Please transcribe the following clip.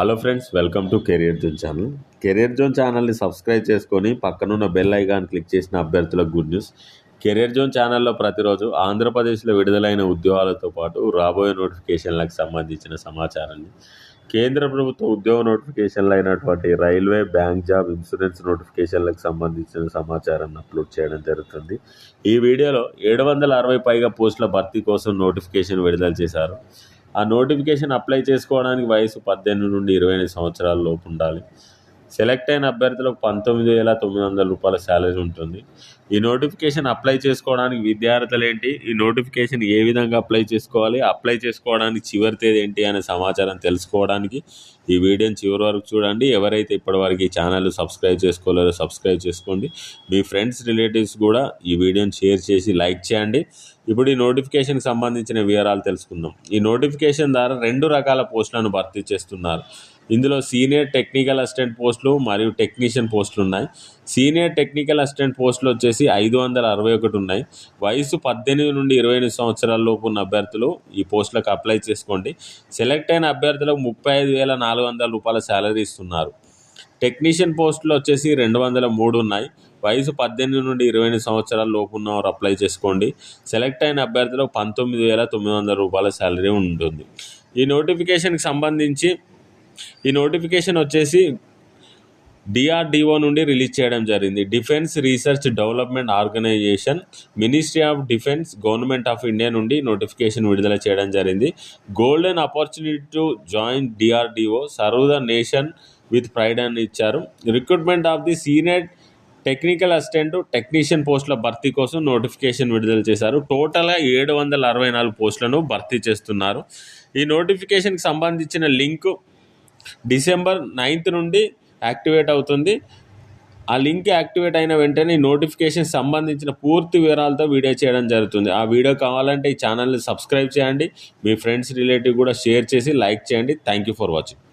Hello friends welcome to career zone channel career zone ఛానల్ని subscribe చేసుకొని పక్కనున్న bell icon click చేసిన అభ్యర్థులకు గుడ్ న్యూస్ కెరియర్ జోన్ ఛానల్లో ప్రతిరోజు ఆంధ్రప్రదేశ్లో విడుదలైన ఉద్యోగాలతో పాటు రాబోయే నోటిఫికేషన్లకు సంబంధించిన సమాచారాన్ని కేంద్ర ప్రభుత్వ ఉద్యోగ నోటిఫికేషన్లు అయినటువంటి రైల్వే బ్యాంక్ జాబ్ ఇన్సూరెన్స్ నోటిఫికేషన్లకు సంబంధించిన సమాచారాన్ని అప్లోడ్ చేయడం జరుగుతుంది. ఈ వీడియోలో ఏడు వందల అరవై పైగా పోస్టుల భర్తీ కోసం నోటిఫికేషన్ విడుదల చేశారు. ఆ నోటిఫికేషన్ అప్లై చేసుకోవడానికి వయసు పద్దెనిమిది నుండి ఇరవై ఎనిమిది సంవత్సరాల లోపు ఉండాలి. సెలెక్ట్ అయిన అభ్యర్థులకు పంతొమ్మిది వేల తొమ్మిది వందల రూపాయల శాలరీ ఉంటుంది. ఈ నోటిఫికేషన్ అప్లై చేసుకోవడానికి విద్యార్థులు ఏంటి? ఈ నోటిఫికేషన్ ఏ విధంగా అప్లై చేసుకోవాలి? అప్లై చేసుకోవడానికి చివరి తేదీ ఏంటి అనే సమాచారం తెలుసుకోవడానికి ఈ వీడియోని చివరి వరకు చూడండి. ఎవరైతే ఇప్పటివరకు ఈ ఛానల్ సబ్స్క్రైబ్ చేసుకోలేరో సబ్స్క్రైబ్ చేసుకోండి. మీ ఫ్రెండ్స్ రిలేటివ్స్ కూడా ఈ వీడియోని షేర్ చేసి లైక్ చేయండి. ఇప్పుడు ఈ నోటిఫికేషన్కి సంబంధించిన వివరాలు తెలుసుకుందాం. ఈ నోటిఫికేషన్ ద్వారా రెండు రకాల పోస్టులను భర్తీ చేస్తున్నారు. ఇందులో సీనియర్ టెక్నికల్ అసిస్టెంట్ పోస్టులు మరియు టెక్నీషియన్ పోస్టులు ఉన్నాయి. సీనియర్ టెక్నికల్ అసిస్టెంట్ పోస్టులు వచ్చేసి ఐదు వందల అరవై ఒకటి ఉన్నాయి. వయసు పద్దెనిమిది నుండి ఇరవై ఎనిమిది సంవత్సరాల లోపు ఉన్న అభ్యర్థులు ఈ పోస్టులకు అప్లై చేసుకోండి. సెలెక్ట్ అయిన అభ్యర్థులకు ముప్పై ఐదు వేల నాలుగు వందల రూపాయల శాలరీ ఇస్తున్నారు. టెక్నీషియన్ పోస్టులు వచ్చేసి రెండు వందల మూడు ఉన్నాయి. వయసు పద్దెనిమిది నుండి ఇరవై ఎనిమిది సంవత్సరాల లోపు ఉన్నవారు అప్లై చేసుకోండి. సెలెక్ట్ అయిన అభ్యర్థులకు పంతొమ్మిది వేల తొమ్మిది వందల రూపాయల శాలరీ ఉంటుంది. ఈ నోటిఫికేషన్కి సంబంధించి ఈ నోటిఫికేషన్ వచ్చేసి డిఆర్డిఓ నుండి రిలీజ్ చేయడం జరిగింది. Defence research development organisation ministry of defence government of India నుండి నోటిఫికేషన్ విడుదల చేయడం జరిగింది. Golden opportunity to join DRDO serve the nation with pride అని ఇచ్చారు. Recruitment of the senior technical assistant technician పోస్టుల భర్తీ కోసం నోటిఫికేషన్ విడుదల చేశారు. టోటల్గా ఏడు వందల అరవై నాలుగు పోస్టులను భర్తీ చేస్తున్నారు. ఈ నోటిఫికేషన్కి సంబంధించిన లింక్ డిసెంబర్ నైన్త్ నుండి యాక్టివేట్ అవుతుంది. ఆ లింక్ యాక్టివేట్ అయిన వెంటనే నోటిఫికేషన్ సంబంధించిన పూర్తి వివరాలతో వీడియో చేయడం జరుగుతుంది. ఆ వీడియో కావాలంటే ఈ ఛానల్ని సబ్స్క్రైబ్ చేయండి. మీ ఫ్రెండ్స్ రిలేటివ్ కూడా షేర్ చేసి లైక్ చేయండి. Thank you for watching